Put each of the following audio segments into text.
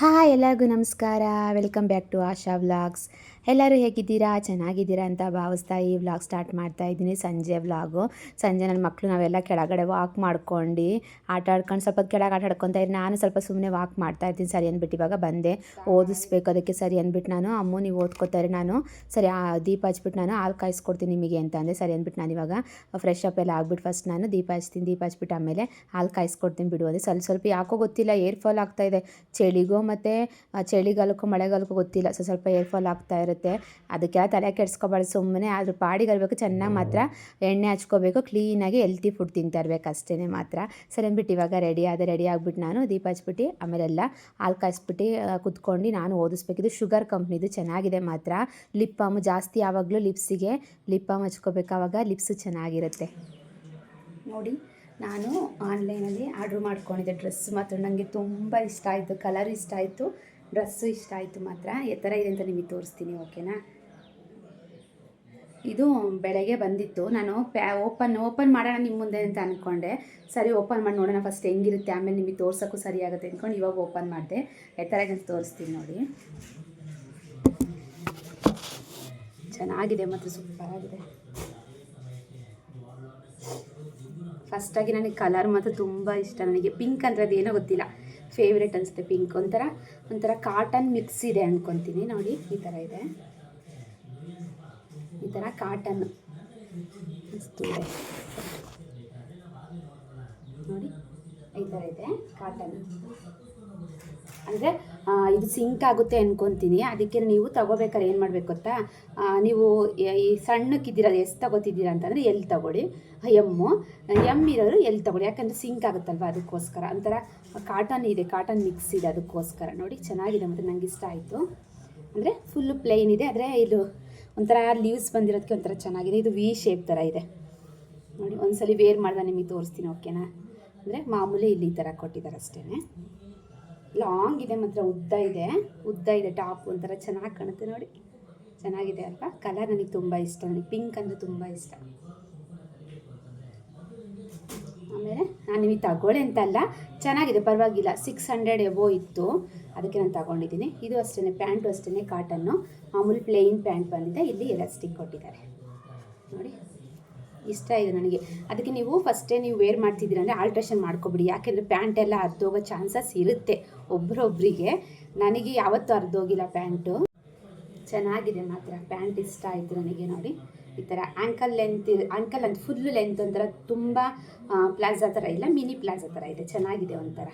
Hi ಎಲ್ಲರಿಗೂ ನಮಸ್ಕಾರ. Welcome back to Asha vlogs ಎಲ್ಲರೂ ಹೇಗಿದ್ದೀರಾ? ಚೆನ್ನಾಗಿದ್ದೀರಾ ಅಂತ ಭಾವಿಸ್ತಾ ಈ ವ್ಲಾಗ್ ಸ್ಟಾರ್ಟ್ ಮಾಡ್ತಾ ಇದ್ದೀನಿ. ಸಂಜೆ ವ್ಲಾಗು. ಸಂಜೆ ನನ್ನ ಮಕ್ಕಳು ನಾವೆಲ್ಲ ಕೆಳಗಡೆ ವಾಕ್ ಮಾಡ್ಕೊಂಡು ಆಟ ಆಡ್ಕೊಂಡು ಸ್ವಲ್ಪ ಕೆಳಗೆ ಆಟ ಆಡ್ಕೊತಾ ಇದ್ದೀನಿ ನಾನು ಸ್ವಲ್ಪ ಸುಮ್ಮನೆ ವಾಕ್ ಮಾಡ್ತಾ ಇದ್ದೀನಿ ಸರಿ ಅಂದ್ಬಿಟ್ಟು ಇವಾಗ ಬಂದೆ. ಓದಿಸ್ಬೇಕು ಅದಕ್ಕೆ ಸರಿ ಅಂದ್ಬಿಟ್ಟು ನಾನು, ಅಮ್ಮ ನೀವು ಓದ್ಕೋತಾರೆ ನಾನು ಸರಿ, ಆ ದೀಪ ಹಚ್ಬಿಟ್ಟು ನಾನು ಹಾಲು ಕಾಯಿಸ್ಕೊಡ್ತೀನಿ ನಿಮಗೆ ಅಂತ ಅಂದರೆ ಸರಿ ಅಂದ್ಬಿಟ್ಟು ನಾನು ಇವಾಗ ಫ್ರೆಶ್ ಅಪ್ ಎಲ್ಲ ಆಗ್ಬಿಟ್ಟು ಫಸ್ಟ್ ನಾನು ದೀಪ ಹಚ್ತೀನಿ. ದೀಪ ಹಚ್ಬಿಟ್ಟು ಆಮೇಲೆ ಹಾಲು ಕಾಯಿಸ್ಕೊಡ್ತೀನಿ ಬಿಡು ಅದೇ. ಸ್ವಲ್ಪ ಸ್ವಲ್ಪ ಯಾಕೋ ಗೊತ್ತಿಲ್ಲ ಏರ್ ಫಾಲ್ ಆಗ್ತಾ ಇದೆ. ಚಳಿಗೂ ಮತ್ತು ಚಳಿಗಾಲಕ್ಕೂ ಮಳೆಗಾಲಕ್ಕೂ ಗೊತ್ತಿಲ್ಲ. ಸ್ವಲ್ಪ ಏರ್ ಫಾಲ್ ಆಗ್ತಾ ಇರುತ್ತೆ. ಅದಕ್ಕೆಲ್ಲ ತಲೆ ಕೆಡ್ಸ್ಕೊಬಾರ್ದು ಸುಮ್ಮನೆ ಅದ್ರ ಪಾಡಿಗೆ ಇರಬೇಕು ಚೆನ್ನಾಗಿ ಮಾತ್ರ ಎಣ್ಣೆ ಹಚ್ಕೋಬೇಕು ಕ್ಲೀನಾಗಿ ಹೆಲ್ತಿ ಫುಡ್ ತಿಂತಾ ಇರಬೇಕು ಅಷ್ಟೇ ಮಾತ್ರ. ಸರಿ ಅಂದ್ಬಿಟ್ಟು ಇವಾಗ ರೆಡಿ ಆದ ರೆಡಿ ಆಗ್ಬಿಟ್ಟು ನಾನು ದೀಪ ಹಚ್ಬಿಟ್ಟು ಆಮೇಲೆಲ್ಲ ಹಾಲು ಕಾಯಿಸ್ಬಿಟ್ಟು ಕುತ್ಕೊಂಡು ನಾನು ಓದಿಸ್ಬೇಕಿದ್ದು ಶುಗರ್ ಕಂಪ್ನಿದು ಚೆನ್ನಾಗಿದೆ ಮಾತ್ರ. ಲಿಪ್ ಬಾಮ್ ಜಾಸ್ತಿ ಯಾವಾಗಲೂ ಲಿಪ್ಸಿಗೆ ಲಿಪ್ ಬಾಮ್ ಹಚ್ಕೋಬೇಕು ಆವಾಗ ಲಿಪ್ಸು ಚೆನ್ನಾಗಿರುತ್ತೆ. ನೋಡಿ, ನಾನು ಆನ್ಲೈನಲ್ಲಿ ಆರ್ಡ್ರ್ ಮಾಡ್ಕೊಂಡಿದ್ದೆ ಡ್ರೆಸ್ ಮಾತ್ರ. ನನಗೆ ತುಂಬ ಇಷ್ಟ ಆಯಿತು ಕಲರ್ ಇಷ್ಟ ಆಯಿತು. ಡ್ರೆಸ್ಸು ಇಷ್ಟ ಆಯಿತು ಮಾತ್ರ. ಥರ ಇದೆ ಅಂತ ನಿಮಗೆ ತೋರಿಸ್ತೀನಿ, ಓಕೆನಾ? ಇದು ಬೆಳಗ್ಗೆ ಬಂದಿತ್ತು. ನಾನು ಪ್ಯಾ, ಓಪನ್ ಓಪನ್ ಮಾಡೋಣ ನಿಮ್ಮ ಮುಂದೆ ಅಂತ ಅಂದ್ಕೊಂಡೆ ಸರಿ, ಓಪನ್ ಮಾಡಿ ನೋಡೋಣ ಫಸ್ಟ್ ಹೆಂಗಿರುತ್ತೆ. ಆಮೇಲೆ ನಿಮಗೆ ತೋರ್ಸೋಕ್ಕೂ ಸರಿ ಆಗುತ್ತೆ ಅಂದ್ಕೊಂಡು ಇವಾಗ ಓಪನ್ ಮಾಡಿದೆ. ಥರ ಅಂತ ತೋರಿಸ್ತೀನಿ ನೋಡಿ. ಚೆನ್ನಾಗಿದೆ ಮತ್ತು ಸೂಪರಾಗಿದೆ ಫಸ್ಟಾಗಿ ನನಗೆ ಕಲರ್ ಮಾತ್ರ ತುಂಬ ಇಷ್ಟ. ನನಗೆ ಪಿಂಕ್ ಅಂದರೆ ಅದೇನೋ ಗೊತ್ತಿಲ್ಲ. ಫೇವ್ರೆಟ್ ಅನಿಸುತ್ತೆ ಪಿಂಕ್ ಒಂಥರ ಒಂಥರ ಕಾಟನ್ ಮಿಕ್ಸ್ ಇದೆ ಅಂದ್ಕೊತೀನಿ ನೋಡಿ, ಈ ಥರ ಇದೆ. ಈ ಥರ ಕಾಟನ್ ಇದೆ ನೋಡಿ, ಈ ಥರ ಇದೆ ಕಾಟನ್ ಅಂದರೆ ಇದು ಸಿಂಕ್ ಆಗುತ್ತೆ ಅನ್ಕೊತೀನಿ. ಅದಕ್ಕೆ ನೀವು ತಗೋಬೇಕಾದ್ರೆ ಏನು ಮಾಡಬೇಕು ಗೊತ್ತಾ? ನೀವು ಈ ಸಣ್ಣಕ್ಕಿದ್ದೀರ ಎಸ್ ತಗೋತಿದ್ದೀರಾ ಅಂತಂದರೆ ಎಲ್ಲಿ ತಗೊಳ್ಳಿ. ಎಮ್ಮು ಎಂ ಇರೋರು ಎಲ್ಲಿ ತಗೊಳ್ಳಿ. ಯಾಕಂದರೆ ಸಿಂಕ್ ಆಗುತ್ತಲ್ವ ಅದಕ್ಕೋಸ್ಕರ. ಒಂಥರ ಕಾಟನ್ ಇದೆ, ಕಾಟನ್ ಮಿಕ್ಸ್ ಇದೆ ಅದಕ್ಕೋಸ್ಕರ. ನೋಡಿ, ಚೆನ್ನಾಗಿದೆ ಮತ್ತು ನನಗೆ ಇಷ್ಟ ಆಯಿತು. ಅಂದರೆ ಫುಲ್ಲು ಪ್ಲೇನ್ ಇದೆ. ಆದರೆ ಇದು ಒಂಥರ ಲೀವ್ಸ್ ಬಂದಿರೋದಕ್ಕೆ ಒಂಥರ ಚೆನ್ನಾಗಿದೆ. ಇದು ವಿ ಶೇಪ್ ಥರ ಇದೆ. ನೋಡಿ, ಒಂದ್ಸಲಿ ವೇರ್ ಮಾಡ್ದೆ ನಿಮಗೆ ತೋರಿಸ್ತೀನಿ ಓಕೆನಾ ಅಂದರೆ ಮಾಮೂಲಿ ಇಲ್ಲಿ ಈ ಥರ ಕೊಟ್ಟಿದ್ದಾರೆ ಅಷ್ಟೇ ಲಾಂಗ್ ಇದೆ, ಮಾತ್ರ ಉದ್ದ ಇದೆ. ಉದ್ದ ಇದೆ ಟಾಪ್ ಒಂಥರ ಚೆನ್ನಾಗಿ ಕಾಣುತ್ತೆ ನೋಡಿ. ಚೆನ್ನಾಗಿದೆ ಅಲ್ವಾ? ಕಲರ್ ನನಗೆ ತುಂಬ ಇಷ್ಟ, ನನಗೆ ಪಿಂಕ್ ಅಂದರೆ ತುಂಬ ಇಷ್ಟ. ಆಮೇಲೆ ನಾನು ನಿಮಗೆ ತಗೊಳ್ಳಿ ಅಂತಲ್ಲ ಚೆನ್ನಾಗಿದೆ, ಪರವಾಗಿಲ್ಲ. ಸಿಕ್ಸ್ ಹಂಡ್ರೆಡ್ ಎಬೋ ಇತ್ತು. ಅದಕ್ಕೆ ನಾನು ತಗೊಂಡಿದ್ದೀನಿ. ಇದು ಅಷ್ಟೇ ಪ್ಯಾಂಟು ಅಷ್ಟೇ ಕಾಟನ್ನು ಮಾಮೂಲಿ ಪ್ಲೇನ್ ಪ್ಯಾಂಟ್ ಬಂದಿದೆ. ಇಲ್ಲಿ ಎಲಾಸ್ಟಿಕ್ ಕೊಟ್ಟಿದ್ದಾರೆ. ನೋಡಿ. ಇಷ್ಟ ಇದೆ ನನಗೆ. ಅದಕ್ಕೆ ನೀವು ಫಸ್ಟೇ ನೀವು ವೇರ್ ಮಾಡ್ತಿದ್ದೀರ ಅಂದರೆ ಆಲ್ಟ್ರೇಷನ್ ಮಾಡ್ಕೊಬಿಡಿ. ಯಾಕೆಂದರೆ ಪ್ಯಾಂಟ್ ಎಲ್ಲ ಹೋಗೋ ಚಾನ್ಸಸ್ ಇರುತ್ತೆ ಒಬ್ರೊಬ್ರಿಗೆ. ನನಗೆ ಯಾವತ್ತೂ ಹರಿದೋಗಿಲ್ಲ ಪ್ಯಾಂಟು ಚೆನ್ನಾಗಿದೆ ಮಾತ್ರ. ಪ್ಯಾಂಟ್ ಇಷ್ಟ ಆಯಿತು ನನಗೆ ನೋಡಿ. ಈ ಥರ ಆ್ಯಂಕಲ್ ಲೆಂತ್ ಆ್ಯಂಕಲ್ ಅಂತ ಫುಲ್ ಲೆಂತ್ ಒಂಥರ ತುಂಬ ಪ್ಲಾಜಾ ಥರ ಇಲ್ಲ ಮಿನಿ ಪ್ಲಾಜಾ ಥರ ಇದೆ. ಚೆನ್ನಾಗಿದೆ ಒಂಥರ.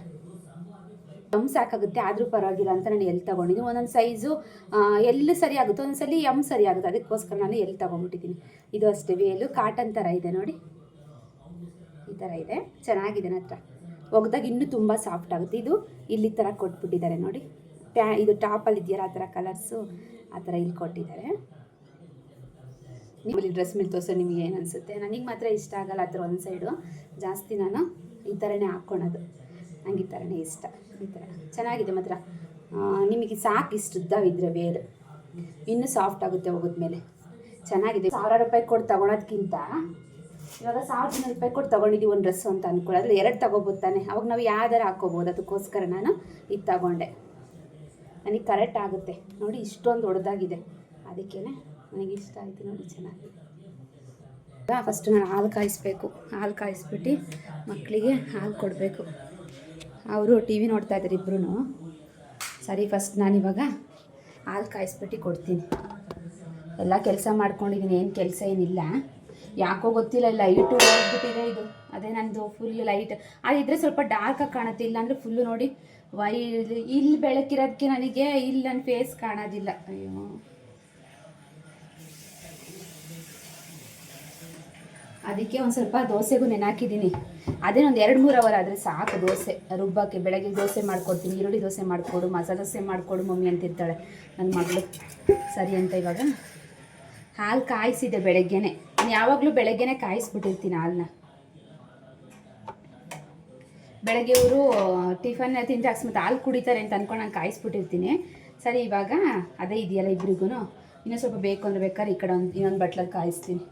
ಎಂ ಸಾಕಾಗುತ್ತೆ, ಆದರೂ ಪರವಾಗಿಲ್ಲ ಅಂತ ನಾನು ಎಲ್ಲಿ ತೊಗೊಂಡಿದ್ದೀನಿ. ಒಂದೊಂದು ಸೈಜು ಎಲ್ಲಿ ಸರಿ ಆಗುತ್ತೆ ಒಂದೊಂದ್ಸಲಿ ಎಂ ಸರಿ ಆಗುತ್ತೆ. ಅದಕ್ಕೋಸ್ಕರ ನಾನು ಎಲ್ಲಿ ತೊಗೊಂಡ್ಬಿಟ್ಟಿದ್ದೀನಿ. ಇದು ಅಷ್ಟೇ, ವೇಲು ಕಾಟನ್ ಥರ ಇದೆ ನೋಡಿ. ಈ ಥರ ಇದೆ. ಚೆನ್ನಾಗಿದೆ ನನ್ನ ಹತ್ರ. ಒಗ್ದಾಗ ಇನ್ನೂ ತುಂಬ ಸಾಫ್ಟ್ ಆಗುತ್ತೆ. ಇದು ಇಲ್ಲಿ ಥರ ಕೊಟ್ಬಿಟ್ಟಿದ್ದಾರೆ ನೋಡಿ. ಪ್ಯಾ, ಇದು ಟಾಪಲ್ಲಿ ಇದೆಯಲ್ಲ, ಆ ಥರ ಕಲರ್ಸು ಆ ಥರ ಇಲ್ಲಿ ಕೊಟ್ಟಿದ್ದಾರೆ. ನಿಮ್ಮಲ್ಲಿ ಡ್ರೆಸ್ ಮೇಲೆ ತೋರಿಸೋ ನಿಮಗೆ ಏನು ಅನಿಸುತ್ತೆ? ನನಗೆ ಮಾತ್ರ ಇಷ್ಟ ಆಗಲ್ಲ ಆ ಥರ ಒಂದು ಸೈಡು ಜಾಸ್ತಿ ನಾನು ಈ ಥರನೇ ಹಾಕ್ಕೊಳೋದು. ನಂಗೆ ಈ ಥರನೇ ಇಷ್ಟ. ಈ ಥರ. ಚೆನ್ನಾಗಿದೆ ಮಾತ್ರ. ನಿಮಗೆ ಸಾಕು ಇಷ್ಟು ಉದ್ದವಿದ್ರೆ ವೇರ್ ಇನ್ನೂ ಸಾಫ್ಟ್ ಆಗುತ್ತೆ ಹೋಗಿದ್ಮೇಲೆ. ಚೆನ್ನಾಗಿದೆ. ಸಾವಿರ ರೂಪಾಯಿ ಕೊಟ್ಟು ತಗೊಳೋದ್ಕಿಂತ ಇವಾಗ ಸಾವಿರದ ಇನ್ನೂರು ರೂಪಾಯಿ ಕೊಟ್ಟು ತೊಗೊಂಡಿದ್ದೀವಿ ಒಂದು ಡ್ರೆಸ್ಸು ಅಂತ ಅನ್ಕೊಳ್ಳಿ ಅದ್ರಲ್ಲಿ ಎರಡು ತೊಗೋಬೋದು ತಾನೆ. ಅವಾಗ ನಾವು ಯಾವ್ದಾರ ಹಾಕೋಬೋದು. ಅದಕ್ಕೋಸ್ಕರ ನಾನು ಇದು ತಗೊಂಡೆ. ನನಗೆ ಕರೆಕ್ಟ್ ಆಗುತ್ತೆ. ನೋಡಿ ಇಷ್ಟೊಂದು ದೊಡ್ಡದಾಗಿದೆ. ಅದಕ್ಕೇ ನನಗೆ ಇಷ್ಟ ಆಯಿತು ನೋಡಿ ಚೆನ್ನಾಗಿದೆ ಫಸ್ಟ್ ನಾನು ಹಾಲು ಕಾಯಿಸ್ಬೇಕು. ಹಾಲು ಕಾಯಿಸ್ಬಿಟ್ಟು ಮಕ್ಕಳಿಗೆ ಹಾಲು ಕೊಡಬೇಕು. ಅವರು ಟಿ ವಿ ನೋಡ್ತಾ ಇದ್ದಾರೆ ಇಬ್ಬರೂ ಸರಿ ಫಸ್ಟ್ ನಾನಿವಾಗ ಹಾಲು ಕಾಯಿಸ್ಬಿಟ್ಟು ಕೊಡ್ತೀನಿ. ಎಲ್ಲ ಕೆಲಸ ಮಾಡ್ಕೊಂಡಿದ್ದೀನಿ ಏನು ಕೆಲಸ ಏನಿಲ್ಲ. ಯಾಕೋ ಗೊತ್ತಿಲ್ಲ ಲೈಟು ಹೋಗ್ಬಿಟ್ಟಿದೆ ಇದು. ಅದೇ ನಂದು ಫುಲ್ ಲೈಟ್ ಅದಿದ್ರೆ ಸ್ವಲ್ಪ ಡಾರ್ಕಾಗಿ ಕಾಣುತ್ತೆ, ಇಲ್ಲಾಂದರೆ ಫುಲ್ಲು ನೋಡಿ ವೈ ಇಲ್ಲಿ ಬೆಳಕಿರೋದಕ್ಕೆ ನನಗೆ ಇಲ್ಲಿ, ನನ್ನ ಫೇಸ್ ಕಾಣೋದಿಲ್ಲ. ಅಯ್ಯೋ. ಅದಕ್ಕೆ ಒಂದು ಸ್ವಲ್ಪ ದೋಸೆಗೂ ನೆನಾಕಿದ್ದೀನಿ ಅದೇ ಒಂದು ಎರಡು ಮೂರು ಅವರ್ ಆದರೆ ಸಾಕು ದೋಸೆ. ರುಬ್ಬಕ್ಕೆ ಬೆಳಗ್ಗೆ ದೋಸೆ ಮಾಡ್ಕೊಡ್ತೀನಿ, ಈರುಳ್ಳಿ ದೋಸೆ ಮಾಡಿಕೊಡು, ಮಸಾಲೆ ದೋಸೆ ಮಾಡಿಕೊಡು, ಮಮ್ಮಿ ಅಂತಿರ್ತಾಳೆ ನನ್ನ ಮಗಳು. ಸರಿ ಅಂತ ಇವಾಗ ಹಾಲು ಕಾಯಿಸಿದೆ ಬೆಳಗ್ಗೆನೆ. ನಾನು ಯಾವಾಗಲೂ ಬೆಳಗ್ಗೆನೆ ಕಾಯಿಸ್ಬಿಟ್ಟಿರ್ತೀನಿ ಹಾಲನ್ನ ಬೆಳಗ್ಗೆ ಇವರು ಟಿಫನ್ ತಿಂದು ಅಕಸ್ಮಾತ್ ಹಾಲು ಕುಡಿತಾರೆ ಅಂತ ಅಂದ್ಕೊಂಡು ನಾನು ಕಾಯಿಸ್ಬಿಟ್ಟಿರ್ತೀನಿ. ಸರಿ ಇವಾಗ ಅದೇ ಇದೆಯಲ್ಲ ಇಬ್ರಿಗೂ ಇನ್ನೂ ಸ್ವಲ್ಪ ಬೇಕು ಅಂದ್ರೆ ಬೇಕಾದ್ರೆ ಈ ಕಡೆ ಒಂದು ಇನ್ನೊಂದು ಬಟ್ಲಲ್ಲಿ ಕಾಯಿಸ್ತೀನಿ.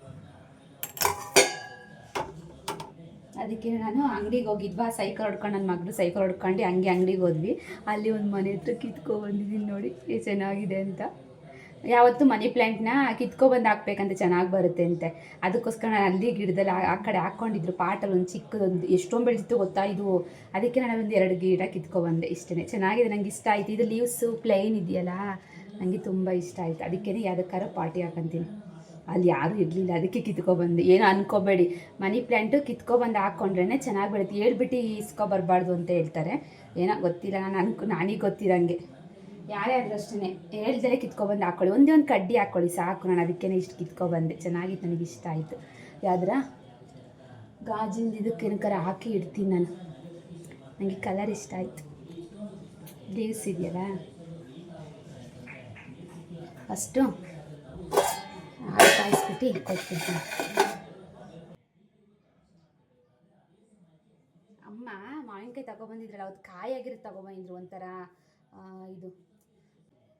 ಅದಕ್ಕೆ ನಾನು ಅಂಗಡಿಗೆ ಹೋಗಿದ್ವಾ, ಸೈಕಲ್ ಹೊಡ್ಕೊಂಡು ನನ್ನ ಮಗಳು ಸೈಕಲ್ ಹೊಡ್ಕೊಂಡು ಹಂಗೆ ಅಂಗಡಿಗೆ ಹೋದ್ವಿ. ಅಲ್ಲಿ ಒಂದು ಮನೆ ಹತ್ರ ಕಿತ್ಕೊ ಬಂದಿದ್ದೀನಿ ನೋಡಿ ಚೆನ್ನಾಗಿದೆ ಅಂತ. ಯಾವತ್ತು ಮನಿ ಪ್ಲ್ಯಾಂಟ್ನ ಕಿತ್ಕೊಬಂದು ಹಾಕ್ಬೇಕಂತ ಚೆನ್ನಾಗಿ ಬರುತ್ತೆ ಅಂತೆ. ಅದಕ್ಕೋಸ್ಕರ ನಾನು ಅಲ್ಲಿ ಗಿಡದಲ್ಲಿ ಆ- ಆ ಕಡೆ ಹಾಕ್ಕೊಂಡಿದ್ರು. ಪಾಟಲ್ಲಿ ಒಂದು ಚಿಕ್ಕದೊಂದು, ಎಷ್ಟೊಂದು ಬೆಳೆದಿತ್ತು ಗೊತ್ತಾ ಇದು? ಅದಕ್ಕೆ ನಾನು ಒಂದು ಎರಡು ಗಿಡ ಕಿತ್ಕೊಬಂದೆ ಇಷ್ಟೇ ಚೆನ್ನಾಗಿದೆ, ನಂಗೆ ಇಷ್ಟ ಆಯಿತು. ಇದು ಲೀವ್ಸು ಪ್ಲೇನ್ ಇದೆಯಲ್ಲ ನನಗೆ ತುಂಬ ಇಷ್ಟ ಆಯಿತು. ಅದಕ್ಕೇ ಯಾವುದಕ್ಕಾರ ಪಾರ್ಟಿ ಹಾಕಂತೀನಿ. ಅಲ್ಲಿ ಯಾರೂ ಇರಲಿಲ್ಲ. ಅದಕ್ಕೆ ಕಿತ್ಕೊಬಂದು ಏನು ಅನ್ಕೋಬೇಡಿ. ಮನಿ ಪ್ಲ್ಯಾಂಟು ಕಿತ್ಕೊಬಂದು ಹಾಕ್ಕೊಂಡ್ರೇ ಚೆನ್ನಾಗಿ ಬೆಳೀತು. ಹೇಳ್ಬಿಟ್ಟು ಇಸ್ಕೊ ಬರಬಾರ್ದು ಅಂತ ಹೇಳ್ತಾರೆ. ಏನೋ ಗೊತ್ತಿಲ್ಲ. ನಾನು ಅನ್ಕೊ, ನನಗೆ ಗೊತ್ತಿರಂಗೆ. ಯಾರೇ ಆದರೂ ಅಷ್ಟೇ ಹೇಳ್ದರೆ ಕಿತ್ಕೊಬಂದು ಹಾಕ್ಕೊಳ್ಳಿ ಒಂದೇ ಒಂದು ಕಡ್ಡಿ ಹಾಕ್ಕೊಳ್ಳಿ ಸಾಕು ನಾನು ಅದಕ್ಕೇ ಇಷ್ಟು ಕಿತ್ಕೊಬಂದೆ ಚೆನ್ನಾಗಿತ್ತು. ನನಗೆ ಇಷ್ಟ ಆಯಿತು. ಯಾವ್ದ್ರ? ಗಾಜಿಂದ ಇದಕ್ಕೆ ಏನಕ್ಕಾರ ಹಾಕಿ ಇಡ್ತೀನಿ ನಾನು. ನನಗೆ ಕಲರ್ ಇಷ್ಟ ಆಯಿತು. ಲೀವ್ಸ್ ಇದೆಯಲ್ಲ? ಹಾಲು ಕಾಯಿಸ್ಬಿಟ್ಟು ಕೊಟ್ಬಿಡ್ತೀನಿ ಅಮ್ಮ, ಮಾವಿನಕಾಯಿ ತಗೊಬಂದಿದ್ರಲ್ಲ ಕಾಯಿ ಕಾಯಾಗಿರೋದು ತಗೊಬಂದಿದ್ರು ಒಂಥರ ಇದು.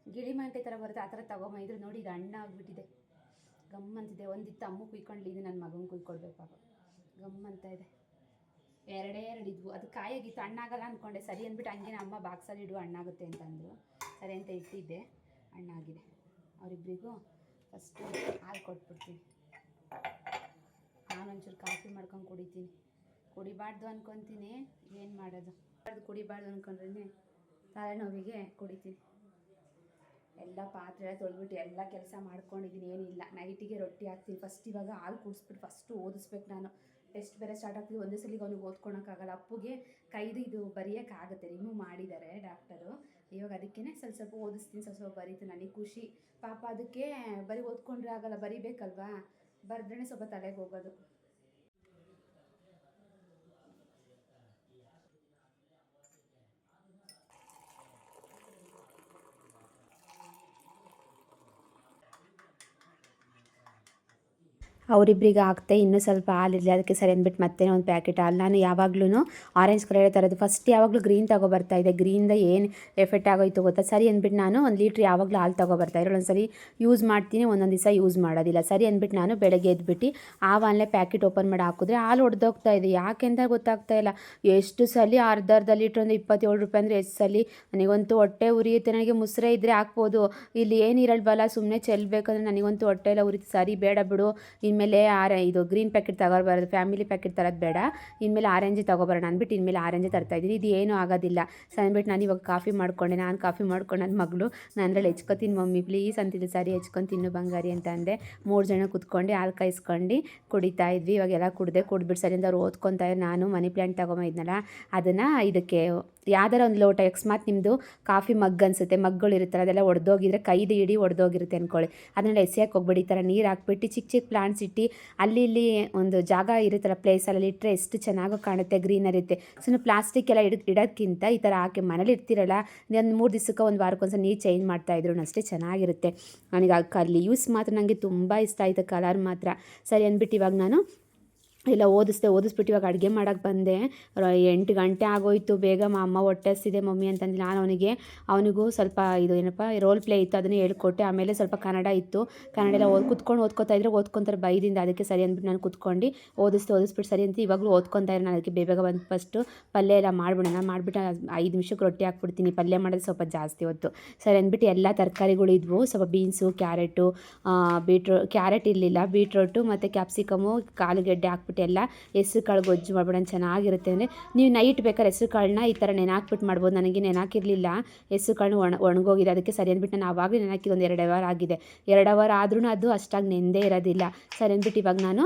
ಗಿಳಿ ಮಾವಿನಕಾಯಿ ಥರ ಬರುತ್ತೆ, ಆ ಥರ ತಗೊಂಬಂದಿದ್ರು. ನೋಡಿ ಇದು ಅಣ್ಣ ಆಗಿಬಿಟ್ಟಿದೆ. ಗಮ್ ಅಂತಿದೆ. ಒಂದಿತ್ತು ಅಮ್ಮ ಕುಯ್ಕೊಂಡು ಇದು ನನ್ನ ಮಗನ ಕುಯ್ಕೊಡ್ಬೇಕು ಪಾಪ. ಅಂತ ಇದೆ. ಎರಡೇ ಎರಡು ಇದ್ವು. ಅದು ಕಾಯಾಗಿತ್ತು ಹಣ್ಣಾಗಲ್ಲ ಅಂದ್ಕೊಂಡೆ ಸರಿ ಅಂದ್ಬಿಟ್ಟು ಹಂಗೆ ಅಮ್ಮ ಬಾಕ್ಸಲ್ಲಿ ಇಡು ಹಣ್ಣಾಗುತ್ತೆ ಅಂತ ಅಂದರು ಸರಿ ಅಂತ ಇಟ್ಟಿದ್ದೆ. ಹಣ್ಣಾಗಿದೆ ಅವರಿಬ್ಬರಿಗೂ ಫಸ್ಟು ಹಾಲು ಕೊಟ್ಬಿಡ್ತೀನಿ. ನಾನೊಂಚೂರು ಕಾಫಿ ಮಾಡ್ಕೊಂಡು ಕುಡಿತೀನಿ. ಕುಡಿಬಾರ್ದು ಅಂದ್ಕೊತೀನಿ ಏನು ಮಾಡೋದು? ಅದು ಕುಡಿಬಾರ್ದು ಅಂದ್ಕೊಂಡ್ರೆ ತಲೆನೋವಿಗೆ ಕುಡಿತೀನಿ. ಎಲ್ಲ ಪಾತ್ರೆ ಎಲ್ಲ ತೊಳೆದ್ಬಿಟ್ಟು ಎಲ್ಲ ಕೆಲಸ ಮಾಡ್ಕೊಂಡಿದ್ದೀನಿ. ಏನಿಲ್ಲ. ನೈಟಿಗೆ ರೊಟ್ಟಿ ಹಾಕ್ತೀನಿ. ಫಸ್ಟ್ ಇವಾಗ ಹಾಲು ಕುಡಿಸ್ಬಿಟ್ಟು ಫಸ್ಟು ಓದಿಸ್ಬೇಕು ನಾನು. ಟೆಸ್ಟ್ ಬೇರೆ ಸ್ಟಾರ್ಟ್ ಆಗ್ತಿದೆ. ಒಂದೇ ಸಲಿಗೆ ಅವ್ನಿಗೆ ಓದ್ಕೊಳಕ್ಕಾಗಲ್ಲ. ಅಪ್ಪುಗೆ ಕೈದು ಇದು ಬರೆಯೋಕ್ಕಾಗುತ್ತೆ. ರಿಮೂವ್ ಮಾಡಿದ್ದಾರೆ ಡಾಕ್ಟರು. ಇವಾಗ ಅದಕ್ಕೇ ಸ್ವಲ್ಪ ಸ್ವಲ್ಪ ಓದಿಸ್ತೀನಿ, ಸ್ವಲ್ಪ ಸ್ವಲ್ಪ ಬರೀತು ನನಗೆ ಖುಷಿ. ಪಾಪ ಅದಕ್ಕೆ ಬರೀ ಓದ್ಕೊಂಡ್ರೆ ಆಗಲ್ಲ. ಬರೀಬೇಕಲ್ವಾ? ಬರೆದ್ರೆ ಸ್ವಲ್ಪ ತಲೆಗೆ ಹೋಗೋದು. ಅವರಿಬ್ಬರಿಗೆ ಆಗ್ತೆ ಇನ್ನೂ ಸ್ವಲ್ಪ ಹಾಲಿರಲಿ. ಅದಕ್ಕೆ ಸರಿ ಅಂದ್ಬಿಟ್ಟು ಮತ್ತೆ ಒಂದು ಪ್ಯಾಕೆಟ್ ಹಾಲು. ನಾನು ಯಾವಾಗಲೂ ಆರೆಂಜ್ ಕಲರ್ ತರೋದು ಫಸ್ಟ್ ಯಾವಾಗಲೂ ಗ್ರೀನ್ ತಗೊಬರ್ತಾ ಇದ್ದೆ ಗ್ರೀನ್ದ ಏನು ಎಫೆಕ್ಟ್ ಆಗೋಯ್ತು ಗೊತ್ತಾ? ಸರಿ ಅಂದ್ಬಿಟ್ಟು ನಾನು ಒಂದು ಲೀಟ್ರ್ ಯಾವಾಗಲೂ ಹಾಲು ತಗೊಬರ್ತಾ ಇರೋ ಒಂದ್ಸರಿ ಯೂಸ್ ಮಾಡ್ತೀನಿ, ಒಂದೊಂದು ದಿವಸ ಯೂಸ್ ಮಾಡೋದಿಲ್ಲ. ಸರಿ ಅಂದ್ಬಿಟ್ಟು ನಾನು ಬೆಳಗ್ಗೆ ಎದ್ಬಿಟ್ಟು ಆ ಹಾಲನ್ನೇ ಪ್ಯಾಕೆಟ್ ಓಪನ್ ಮಾಡಿ ಹಾಕಿದ್ರೆ ಹಾಲು ಹೊಡೆದೋಗ್ತಾ ಇದೆ. ಯಾಕೆ ಅಂತ ಗೊತ್ತಾಗ್ತಾ ಇಲ್ಲ. ಎಷ್ಟು ಸಲ ಅರ್ಧ ಅರ್ಧ ಲೀಟ್ರ್ ಒಂದು ಇಪ್ಪತ್ತೇಳು ರೂಪಾಯಿ ಅಂದರೆ ಎಷ್ಟು ಸಲ? ನನಗಂತೂ ಹೊಟ್ಟೆ ಉರಿಯುತ್ತೆ. ನನಗೆ ಮುಸ್ರೆ ಇದ್ದರೆ ಹಾಕ್ಬೋದು. ಇಲ್ಲಿ ಏನಿರಲ್ವಲ್ಲ ಸುಮ್ಮನೆ ಚೆಲ್ಬೇಕಂದ್ರೆ ನನಗಂತೂ ಹೊಟ್ಟೆ ಎಲ್ಲ ಉರಿತು. ಸರಿ, ಬೇಡ ಬಿಡು. ಇನ್ಮೇಲೆ ಆರೆ ಇದು ಗ್ರೀನ್ ಪ್ಯಾಕೆಟ್ ತಗೋಬಾರ್ದು, ಫ್ಯಾಮಿಲಿ ಪ್ಯಾಕೆಟ್ ತರೋದು ಬೇಡ. ಇನ್ಮೇಲೆ ಆರೆಂಜ್ ತಗೋಬರೋಣ ಅಂದ್ಬಿಟ್ಟು ಇನ್ಮೇಲೆ ಆರೆಂಜ್ ಇದ್ದೀನಿ. ಇದು ಏನೂ ಆಗೋದಿಲ್ಲ. ಸೊ ಅಂದ್ಬಿಟ್ಟು ನಾನು ಇವಾಗ ಕಾಫಿ ಮಾಡ್ಕೊಂಡೆ. ನಾನು ಕಾಫಿ ಮಾಡ್ಕೊಂಡು ನನ್ನ ಮಗಳು. ನಾನು ಅದ್ರಲ್ಲಿ ಹೆಚ್ಕೊತೀನಿ ಮಮ್ಮಿ. ಪ್ಲೀಸ್ ಅಂತಿದ್ದು ಸರಿ ಹೆಚ್ಕೊಂಡು ತಿನ್ನು ಬಂಗಾರಿ ಅಂತ ಅಂದೆ. ಮೂರು ಜನ ಕುತ್ಕೊಂಡು, ಹಾಲು ಕಾಯಿಸ್ಕೊಂಡು ಕುಡಿತಾ ಇದ್ವಿ. ಇವಾಗೆಲ್ಲ ಕುಡ್ದೆ ಕುಡ್ಬಿಟ್ಟು ಸರಿ ಅವ್ರು ಓದ್ಕೊತಾ ಇದ್ರು. ನಾನು ಮನಿ ಪ್ಲ್ಯಾಂಟ್ ತಗೊಂಬಂದಿದ್ನಲ್ಲ, ಅದನ್ನು ಇದಕ್ಕೆ ಯಾವ್ದಾರ ಒಂದು ಲೋಟ ಅಕಸ್ಮಾತ್ ನಿಮ್ಮದು ಕಾಫಿ ಮಗ್ ಅನಿಸುತ್ತೆ, ಮಗ್ಗಳು ಅದೆಲ್ಲ ಒಡೆದೋಗಿದ್ರೆ ಕೈದು ಇಡೀ ಒಡೆದೋಗಿರುತ್ತೆ ಅಂದ್ಕೊಳ್ಳಿ ಅದನ್ನೆಲ್ಲ ಎಸೆಯಕ್ಕೆ ಹೋಗ್ಬಿಡಿ, ಈ ಥರ ನೀರು ಹಾಕ್ಬಿಟ್ಟು ಚಿಕ್ಕ ಚಿಕ್ಕ ಪ್ಲಾಂಟ್ಸ್ ಇಟ್ಟು ಅಲ್ಲಿ ಇಲ್ಲಿ ಒಂದು ಜಾಗ ಇರುತ್ತಲ್ಲ ಪ್ಲೇಸಲ್ಲಿ ಇಟ್ಟರೆ ಎಷ್ಟು ಚೆನ್ನಾಗಿ ಕಾಣುತ್ತೆ ಗ್ರೀನರಿ ಇರುತ್ತೆ. ಸುಮ್ಮನೆ ಪ್ಲಾಸ್ಟಿಕ್ ಎಲ್ಲ ಇಡ ಇಡೋಕ್ಕಿಂತ ಈ ಥರ ಹಾಕಿ ಮನೇಲಿ ಇರ್ತಿರಲ್ಲ ಒಂದು ಮೂರು ದಿವಸಕ್ಕೆ ಒಂದು ವಾರಕ್ಕೊಂದ್ಸಲ ನೀರು ಚೇಂಜ್ ಮಾಡ್ತಾ ಇದ್ರು ಅಷ್ಟೇ ಚೆನ್ನಾಗಿರುತ್ತೆ. ನನಗೆ ಆ ಕಲ್ಲಿ ಯೂಸ್ ಮಾತ್ರ ನನಗೆ ತುಂಬ ಇಷ್ಟ ಆಯಿತು ಕಲರ್ ಮಾತ್ರ. ಸರಿ ಅಂದ್ಬಿಟ್ಟು ಇವಾಗ ನಾನು ಎಲ್ಲ ಓದಿಸ್ದೆ, ಓದಿಸ್ಬಿಟ್ಟು ಇವಾಗ ಅಡುಗೆ ಮಾಡೋಕ್ಕೆ ಬಂದೆ. ಎಂಟು ಗಂಟೆ ಆಗೋಯ್ತು, ಬೇಗ ಮಾ, ಅಮ್ಮ ಹೊಟ್ಟೆ ಹಸ್ತಿದೆ ಮಮ್ಮಿ ಅಂತಂದು ನಾನು ಅವನಿಗೆ, ಅವನಿಗೂ ಸ್ವಲ್ಪ ಇದು ಏನಪ್ಪ ರೋಲ್ ಪ್ಲೇ ಇತ್ತು, ಅದನ್ನು ಹೇಳ್ಕೊಟ್ಟೆ. ಆಮೇಲೆ ಸ್ವಲ್ಪ ಕನ್ನಡ ಇತ್ತು. ಕನ್ನಡ ಎಲ್ಲ ಓದ್, ಕುತ್ಕೊಂಡು ಓದ್ಕೊತಾ ಇದ್ರೆ ಓದ್ಕೊತಾರೆ ಬೈದಿಂದ ಅದಕ್ಕೆ ಸರಿ ಅಂದ್ಬಿಟ್ಟು ನಾನು ಕುತ್ಕೊಂಡು. ಓದಿಸ್ದೆ, ಓದಿಸ್ಬಿಟ್ಟು ಸರಿ ಅಂತ ಇವಾಗಲೂ ಓದ್ಕೊತಾ ಇರೋ ನಾನು ಅದಕ್ಕೆ ಬೇಗ ಬೇಗ ಬಂದು ಫಸ್ಟು ಪಲ್ಯ ಎಲ್ಲ ಮಾಡ್ಬಿಡೋಣ. ಮಾಡಿಬಿಟ್ಟು ಐದು ನಿಮಿಷಕ್ಕೆ ರೊಟ್ಟಿ ಹಾಕ್ಬಿಡ್ತೀನಿ. ಪಲ್ಯ ಮಾಡೋದು ಸ್ವಲ್ಪ ಜಾಸ್ತಿ ಹೊತ್ತು. ಸರಿ ಅಂದ್ಬಿಟ್ಟು ಎಲ್ಲ ತರಕಾರಿಗಳು ಇದ್ವು. ಸ್ವಲ್ಪ ಬೀನ್ಸು ಕ್ಯಾರೆಟು ಬೀಟ್ರೋ ಕ್ಯಾರೆಟ್ ಇರಲಿಲ್ಲ. ಬೀಟ್ರೋಟು ಮತ್ತು ಕ್ಯಾಪ್ಸಿಕಮು ಕಾಲುಗೆಡ್ಡೆ ಹಾಕ್ಬಿಟ್ಟು ಎಲ್ಲ ಹೆಸ್ರು ಕಾಳು ಗೊಜ್ಜು ಮಾಡ್ಬಿಡೋಣ ಚೆನ್ನಾಗಿರುತ್ತೆ. ಅಂದರೆ, ನೀವು ನೈಟ್ ಬೇಕಾದ್ರೆ ಹೆಸ್ರು ಕಾಳನ್ನ ಈ ಥರ ನೆನಾಕ್ಬಿಟ್ಟು ಮಾಡ್ಬೋದು, ನನಗೆ ನೆನಾಕಿರಲಿಲ್ಲ. ಹೆಸ್ರು ಕಾಳು ಒಣ, ಒಣಗೋಗಿದೆ, ಅದಕ್ಕೆ ಸರಿ ಅಂದ್ಬಿಟ್ಟು ನಾನು ಆವಾಗಲೇ ನೆನಾಕಿದ್ದು ಒಂದು ಎರಡು ಅವರ್ ಆಗಿದೆ. ಎರಡು ಅವರ್ ಆದ್ರೂ ಅದು ಅಷ್ಟಾಗಿ ನೆಂದೇ ಇರೋದಿಲ್ಲ. ಸರಿ ಅಂದ್ಬಿಟ್ಟು ಇವಾಗ ನಾನು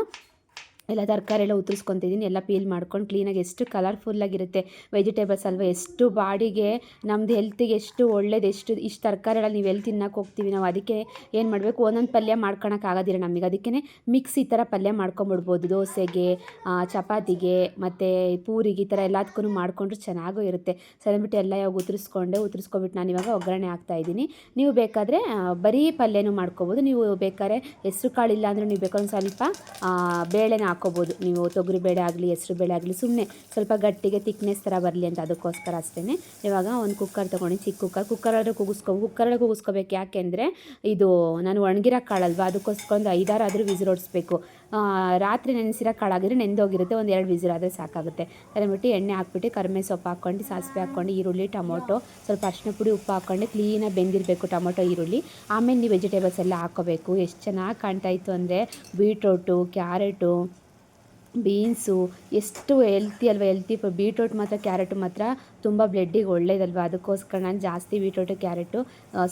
ಎಲ್ಲ ತರಕಾರಿ ಎಲ್ಲ ಉತ್ತರಿಸ್ಕೊತಿದ್ದೀನಿ ಎಲ್ಲ ಪೀಲ್ ಮಾಡ್ಕೊಂಡು ಕ್ಲೀನಾಗಿ ಎಷ್ಟು ಕಲರ್ಫುಲ್ಲಾಗಿರುತ್ತೆ ವೆಜಿಟೇಬಲ್ಸ್ ಅಲ್ವಾ, ಎಷ್ಟು ಬಾಡಿಗೆ ನಮ್ಮದು ಹೆಲ್ತಿಗೆ ಎಷ್ಟು ಒಳ್ಳೇದು, ಎಷ್ಟು ಇಷ್ಟು ತರಕಾರಿ ಎಲ್ಲ ನೀವು ಎಲ್ಲಿ ತಿನ್ನಕ್ಕೆ ಹೋಗ್ತೀವಿ, ನಾವು ಅದಕ್ಕೆ ಏನು ಮಾಡಬೇಕು? ಒಂದೊಂದು ಪಲ್ಯ ಆಗೋದಿಲ್ಲ ನಮಗೆ. ಅದಕ್ಕೆ ಮಿಕ್ಸ್ ಈ ಥರ ಪಲ್ಯ ಮಾಡ್ಕೊಂಬಿಡ್ಬೋದು. ದೋಸೆಗೆ ಚಪಾತಿಗೆ, ಮತ್ತು ಪೂರಿಗೆ ಈ ಥರ ಎಲ್ಲದಕ್ಕೂ ಮಾಡಿಕೊಂಡ್ರೆ ಚೆನ್ನಾಗೂ ಇರುತ್ತೆ. ಸರಿ ಅಂದ್ಬಿಟ್ಟು ಎಲ್ಲ ಯಾವಾಗ ಉತ್ತರಿಸ್ಕೊಂಡೆ ಉತ್ತರಿಸ್ಕೊಬಿಟ್ಟು ನಾನು ಇವಾಗ ಒಗ್ಗರಣೆ ಹಾಕ್ತಾಯಿದ್ದೀನಿ ನೀವು ಬೇಕಾದರೆ ಬರೀ ಪಲ್ಯನೂ ಮಾಡ್ಕೊಬೋದು. ನೀವು ಬೇಕಾದ್ರೆ ಹೆಸ್ರು ಕಾಳಿಲ್ಲ ಅಂದರೆ ನೀವು ಬೇಕಾದ್ರೆ ಸ್ವಲ್ಪ ಬೇಳೆನ ಹಾಕ್ಕೋಬೋದು ನೀವು ತೊಗರಿಬೇಳೆ ಆಗಲಿ, ಹೆಸರು ಬೇಳೆ ಆಗಲಿ ಸುಮ್ಮನೆ ಸ್ವಲ್ಪ ಗಟ್ಟಿಗೆ ತಿಕ್ನೆಸ್ ಥರ ಬರಲಿ ಅಂತ ಅದಕ್ಕೋಸ್ಕರ ಅಷ್ಟೇ ಇವಾಗ ಒಂದು ಕುಕ್ಕರ್ ತೊಗೊಂಡು ಚಿಕ್ಕ ಕುಕ್ಕರ್ ಕುಕ್ಕರಲ್ಲಿ ಕೂಗಿಸ್ಕೊ ಕುಕ್ಕರಲ್ಲಿ ಕೂಗಿಸ್ಕೋಬೇಕು ಯಾಕೆಂದರೆ ಇದು ನಾನು ಒಣಗಿರೋ ಕಾಳಲ್ವ ಅದಕ್ಕೋಸ್ಕರ ಒಂದು ಐದಾರು ಆದರೂ ವಿಸಿಲ್ ರಾತ್ರಿ ನೆನೆಸಿರೋ ಕಾಳಾಗಿದ್ರೆ ನೆಂದೋಗಿರುತ್ತೆ, ಒಂದು ಎರಡು ವಿಸಿಲ್ ಆದರೆ ಸಾಕಾಗುತ್ತೆ. ಅದನ್ಬಿಟ್ಟು ಎಣ್ಣೆ ಹಾಕ್ಬಿಟ್ಟು ಕರ್ಮೆ ಸೊಪ್ಪು ಹಾಕ್ಕೊಂಡು, ಸಾಸಿವೆ ಹಾಕ್ಕೊಂಡು, ಈರುಳ್ಳಿ, ಟೊಮೊಟೊ, ಸ್ವಲ್ಪ ಅರಿಶಿನ ಪುಡಿ ಉಪ್ಪು ಹಾಕ್ಕೊಂಡು ಕ್ಲೀನಾಗಿ ಬೆಂದಿರಬೇಕು ಟೊಮೊಟೊ, ಈರುಳ್ಳಿ. ಆಮೇಲೆ ನೀವು ವೆಜಿಟೇಬಲ್ಸ್ ಎಲ್ಲ ಹಾಕೋಬೇಕು. ಎಷ್ಟು ಚೆನ್ನಾಗಿ ಕಾಣ್ತಾಯಿತ್ತು ಅಂದರೆ ಬೀಟ್ರೋಟು ಕ್ಯಾರೆಟು ಬೀನ್ಸು ಎಷ್ಟು ಎಲ್ತಿ ಅಲ್ವಾ ಎಲ್ತಿ ಬೀಟ್ರೋಟ್ ಮಾತ್ರ ಕ್ಯಾರೆಟು ಮಾತ್ರ ತುಂಬ ಬ್ಲಡ್ಡಿಗೆ ಒಳ್ಳೇದಲ್ವ? ಅದಕ್ಕೋಸ್ಕರ ನಾನು ಜಾಸ್ತಿ ಬೀಟ್ರೋಟು, ಕ್ಯಾರೆಟು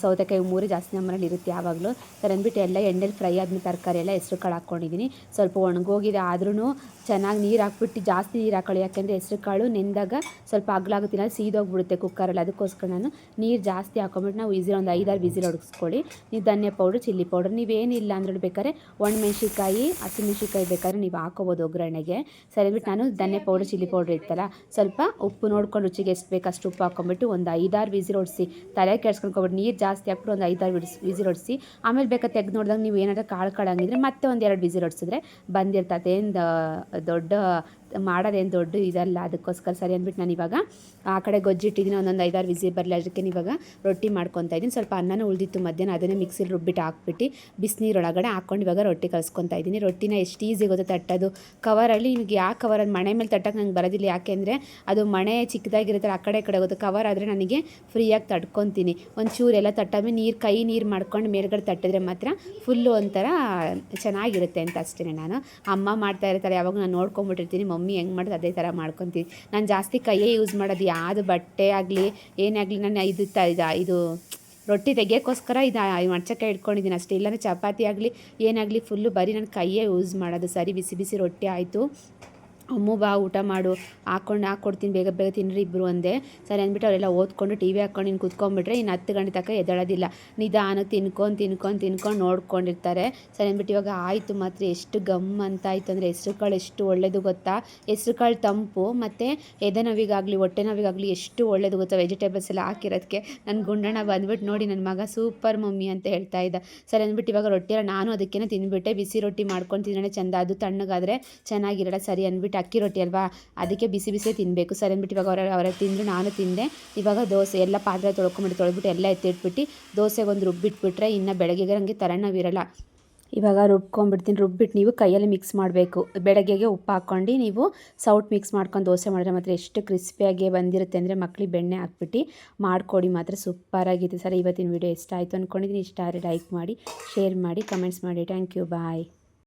ಸೌತೆಕಾಯಿ ಮೂರು ಜಾಸ್ತಿ ನಮ್ಮನೇಲಿ ಇರುತ್ತೆ ಯಾವಾಗಲೂ. ಸರ್ ಅಂದ್ಬಿಟ್ಟು ಎಲ್ಲ ಎಣ್ಣೆಲಿ ಫ್ರೈ ಆದ್ಮೇಲೆ ತರಕಾರಿ ಎಲ್ಲ ಹೆಸ್ರು ಕಾಳು ಹಾಕ್ಕೊಂಡಿದ್ದೀನಿ. ಸ್ವಲ್ಪ ಒಣಗೋಗಿದೆ ಆದ್ರೂ ಚೆನ್ನಾಗಿ ನೀರು ಹಾಕ್ಬಿಟ್ಟು ಜಾಸ್ತಿ ನೀರು ಹಾಕೊಳ್ಳಿ. ಯಾಕೆಂದರೆ ಹೆಸ್ರು ಕಾಳು ನೆಂದಾಗ ಸ್ವಲ್ಪ ಅಗ್ಲಾಗುತ್ತಿಲ್ಲ ಸೀದೋಗ್ಬಿಡುತ್ತೆ ಕುಕ್ಕರಲ್ಲಿ. ಅದಕ್ಕೋಸ್ಕರ ನಾನು ನೀರು ಜಾಸ್ತಿ ಹಾಕೊಂಬಿಟ್ಟು ನಾವು ವಿಸಿಲ್ ಒಂದು ಐದಾರು ವಿಸಿಲ್ ಹೊಡ್ಸ್ಕೊಳ್ಳಿ ನೀವು ಧನ್ಯ ಪೌಡ್ರ್, ಚಿಲ್ಲಿ ಪೌಡ್ರ್, ನೀವೇನಿಲ್ಲ ಅಂದ್ರೆ ಬೇಕಾದ್ರೆ ಒಣಮೆಣ್ಸಿಕಾಯಿ ಹಸಿಮೆಣ್ಸಿಕಾಯಿ ಬೇಕಾದ್ರೆ ನೀವು ಹಾಕೋಬೋದು ಒಗ್ಗರಣೆಗೆ. ಸರಿ ಅಂದ್ಬಿಟ್ಟು ನಾನು ಧನ್ಯ ಪೌಡ್ರ್, ಚಿಲ್ಲಿ ಪೌಡ್ರ್ ಇತ್ತಲ್ಲ ಸ್ವಲ್ಪ ಉಪ್ಪು ನೋಡ್ಕೊಂಡು ರುಚಿಗೆ ಎಷ್ಟು ಬೇಕು ಅಷ್ಟು ಉಪ್ಪು ಹಾಕೊಂಬಿಟ್ಟು ಒಂದು ಐದಾರು ವಿಸಿಲ್ ಹೊಡಿಸಿ ತಲೆ ಕೆಡ್ಸ್ಕೊಂಡ್ಕೊಬಿಟ್ಟು ನೀರು ಜಾಸ್ತಿ ಹಾಕ್ಬಿಟ್ಟು ಒಂದು ಐದಾರು ವಿಡಿಸ್ ವಿಸಿಲ್ ಹೊಡಿಸಿ ಆಮೇಲೆ ಬೇಕಾ ತೆಗೆದು ನೋಡಿದಾಗ ನೀವು ಏನಾದರೂ ಕಾಳು ಕಾಳಂಗಿದ್ರೆ ಮತ್ತೆ ಒಂದು ಎರಡು ವಿಸಿಲ್ ಹೊಡಿಸಿದ್ರೆ ಬಂದಿರ್ತದೆ. ದೊಡ್ಡ ಮಾಡೋದೇನು ದೊಡ್ಡ ಇದಲ್ಲ, ಅದಕ್ಕೋಸ್ಕರ ಸರಿ ಅಂದ್ಬಿಟ್ಟು ನಾನು ಇವಾಗ ಆ ಕಡೆ ಗೊಜ್ಜಿಟ್ಟಿದ್ದೀನಿ, ಒಂದೊಂದು ಐದಾರು ವಿಸಿ ಬರಲಿ, ಅದಕ್ಕೆ ಇವಾಗ ರೊಟ್ಟಿ ಮಾಡ್ಕೊತಾ ಇದ್ದೀನಿ. ಸ್ವಲ್ಪ ಅನ್ನನ ಉಳಿದಿತ್ತು ಮಧ್ಯಾಹ್ನ, ಅದನ್ನೇ ಮಿಕ್ಸಿಲಿ ರುಬ್ಬಿಟ್ಟು ಹಾಕ್ಬಿಟ್ಟು ಬಿಸಿನೀರೊಳಗಡೆ ಹಾಕ್ಕೊಂಡು ಇವಾಗ ರೊಟ್ಟಿ ಕಲಿಸ್ಕೊತಾ ಇದ್ದೀನಿ. ರೊಟ್ಟಿನ ಎಷ್ಟು ಈಸಿ ಗೊತ್ತಾ ತಟ್ಟೋದು? ಕವರಲ್ಲಿ ನಿಮಗೆ ಯಾವ ಕವರ್ ಅದು ಮಣೆ ಮೇಲೆ ತಟ್ಟಕ್ಕೆ ನಂಗೆ ಬರೋದಿಲ್ಲ. ಯಾಕೆಂದರೆ ಅದು ಮಣೆ ಚಿಕ್ಕದಾಗಿರುತ್ತೆ ಆ ಕಡೆ ಕಡೆ ಹೋಗುತ್ತೆ. ಕವರ್ ಆದರೆ ನನಗೆ ಫ್ರೀಯಾಗಿ ತಡ್ಕೊತೀನಿ ಒಂದು ಚೂರೆಲ್ಲ ತಟ್ಟಾದ್ಮೇಲೆ ನೀರು, ಕೈ ನೀರು ಮಾಡ್ಕೊಂಡು ಮೇಲ್ಗಡೆ ತಟ್ಟಿದ್ರೆ ಮಾತ್ರ ಫುಲ್ಲು ಒಂಥರ ಚೆನ್ನಾಗಿರುತ್ತೆ ಅಂತ ಅಷ್ಟೇ ನಾನು. ಅಮ್ಮ ಮಾಡ್ತಾ ಇರ್ತಾರೆ ಯಾವಾಗ ನಾನು ನೋಡ್ಕೊಂಬಿಟ್ಟಿರ್ತೀನಿ ಮಮ್ಮಿ ಹೆಂಗೆ ಮಾಡೋದು ಅದೇ ಥರ ಮಾಡ್ಕೊತೀನಿ ನಾನು ಜಾಸ್ತಿ ಕೈಯೇ ಯೂಸ್ ಮಾಡೋದು ಯಾವುದು ಬಟ್ಟೆ ಆಗಲಿ, ಏನೇ ಆಗಲಿ ನಾನು ಇದು ತ, ಇದು ರೊಟ್ಟಿ ತೆಗಿಯೋಕ್ಕೋಸ್ಕರ ಇದು ಮಡ್ಚಕ್ಕೆ ಇಟ್ಕೊಂಡಿದ್ದೀನಿ ಅಷ್ಟೇ. ಇಲ್ಲಾಂದರೆ ಚಪಾತಿ ಆಗಲಿ ಏನಾಗಲಿ ಫುಲ್ಲು ಬರೀ ನಾನು ಕೈಯೇ ಯೂಸ್ ಮಾಡೋದು. ಸರಿ, ಬಿಸಿ ಬಿಸಿ ರೊಟ್ಟಿ ಆಯಿತು. ಅಮ್ಮು ಬಾ, ಊಟ ಮಾಡು. ಹಾಕ್ಕೊಂಡು, ಹಾಕ್ಕೊಡ್ತೀನಿ, ಬೇಗ ಬೇಗ ತಿನ್ನಿರಿ ಇಬ್ಬರು ಒಂದೇ ಸರಿ ಅಂದ್ಬಿಟ್ಟು ಅವರೆಲ್ಲ ಓದ್ಕೊಂಡು ಟಿ ವಿ ಹಾಕ್ಕೊಂಡು ಇನ್ನು ಕುತ್ಕೊಂಡ್ಬಿಟ್ರೆ ಇನ್ನು ಹತ್ತು ಗಂಟೆ ತನಕ ಎದ್ದೇಳೋದಿಲ್ಲ. ನಿಧಾನಕ್ಕೆ ತಿನ್ಕೊಂಡು ತಿನ್ಕೊಂಡು ತಿನ್ಕೊಂಡು ನೋಡ್ಕೊಂಡಿರ್ತಾರೆ. ಸರಿ ಅಂದ್ಬಿಟ್ಟು ಇವಾಗ ಆಯಿತು ಮಾತ್ರ. ಎಷ್ಟು ಗಮ್ ಅಂತ ಆಯಿತು ಅಂದರೆ ಹೆಸ್ರು ಕಾಳು ಎಷ್ಟು ಒಳ್ಳೇದು ಗೊತ್ತಾ? ಹೆಸ್ರು ಕಾಳು ತಂಪು, ಮತ್ತು ಎದೆ ನೋವಿಗಾಗಲಿ, ಹೊಟ್ಟೆ ನೋವಿಗಾಗಲಿ ಎಷ್ಟು ಒಳ್ಳೇದು ಗೊತ್ತಾ ವೆಜಿಟೇಬಲ್ಸ್ ಎಲ್ಲ ಹಾಕಿರೋದಕ್ಕೆ ನನ್ನ ಗುಂಡಣ್ಣ ಬಂದ್ಬಿಟ್ಟು ನೋಡಿ ನನ್ನ ಮಗ ಸೂಪರ್ ಮಮ್ಮಿ ಅಂತ ಹೇಳ್ತಾ ಇದ್ದ. ಸರಿ ಅಂದ್ಬಿಟ್ಟು ಇವಾಗ ರೊಟ್ಟಿ ನಾನು ಅದಕ್ಕೇನೆ ತಿಂದ್ಬಿಟ್ಟೆ ಬಿಸಿ ರೊಟ್ಟಿ ಮಾಡ್ಕೊಂಡು ತಿನ್ನೋಣ ಚೆಂದ. ಅದು ತಣ್ಣಗಾದರೆ ಚೆನ್ನಾಗಿರಲ್ಲ. ಸರಿ ಅಂದ್ಬಿಟ್ಟು ಅಕ್ಕಿ ರೊಟ್ಟಿ ಅಲ್ವಾ? ಅದಕ್ಕೆ ಬಿಸಿ ಬಿಸಿ ತಿನ್ನಬೇಕು ಸರಿ ಅಂದ್ಬಿಟ್ಟು ಇವಾಗ ಅವರ ಅವರ ತಿಂದರು, ನಾನು ತಿಂದೆ. ಇವಾಗ ದೋಸೆ ಎಲ್ಲ ಪಾತ್ರೆ ತೊಳ್ಕೊಂಬಿಟ್ಟು ತೊಳೆದ್ಬಿಟ್ಟು ಎಲ್ಲ ಎತ್ತಿಟ್ಬಿಟ್ಟು ದೋಸೆಗೆ ಒಂದು ರುಬ್ಬಿಟ್ಬಿಟ್ರೆ ಇನ್ನು ಬೆಳಗ್ಗೆಗೆ ನನಗೆ ತಲೆನೋವಿರಲ್ಲ ಇವಾಗ ರುಬ್ಕೊಂಡ್ಬಿಡ್ತೀನಿ ರುಬ್ಬಿಟ್ಟು ನೀವು ಕೈಯಲ್ಲಿ ಮಿಕ್ಸ್ ಮಾಡಬೇಕು. ಬೆಳಗ್ಗೆಗೆ ಉಪ್ಪು ಹಾಕ್ಕೊಂಡು ನೀವು ಸೌಟ್ ಮಿಕ್ಸ್ ಮಾಡ್ಕೊಂಡು ದೋಸೆ ಮಾಡಿದ್ರೆ ಮಾತ್ರ ಎಷ್ಟು ಕ್ರಿಸ್ಪಿಯಾಗಿ ಬಂದಿರುತ್ತೆ ಅಂದರೆ ಮಕ್ಳಿಗೆ ಬೆಣ್ಣೆ ಹಾಕ್ಬಿಟ್ಟು ಮಾಡಿಕೊಡಿ ಮಾತ್ರ. ಸೂಪರಾಗಿದೆ ಸರ್, ಇವತ್ತಿನ ವೀಡಿಯೋ ಇಷ್ಟ ಆಯಿತು ಅಂದ್ಕೊಂಡಿದ್ದೀನಿ ಇಷ್ಟ ಆದರೆ ಲೈಕ್ ಮಾಡಿ ಶೇರ್ ಮಾಡಿ ಕಮೆಂಟ್ಸ್ ಮಾಡಿ. Thank you bye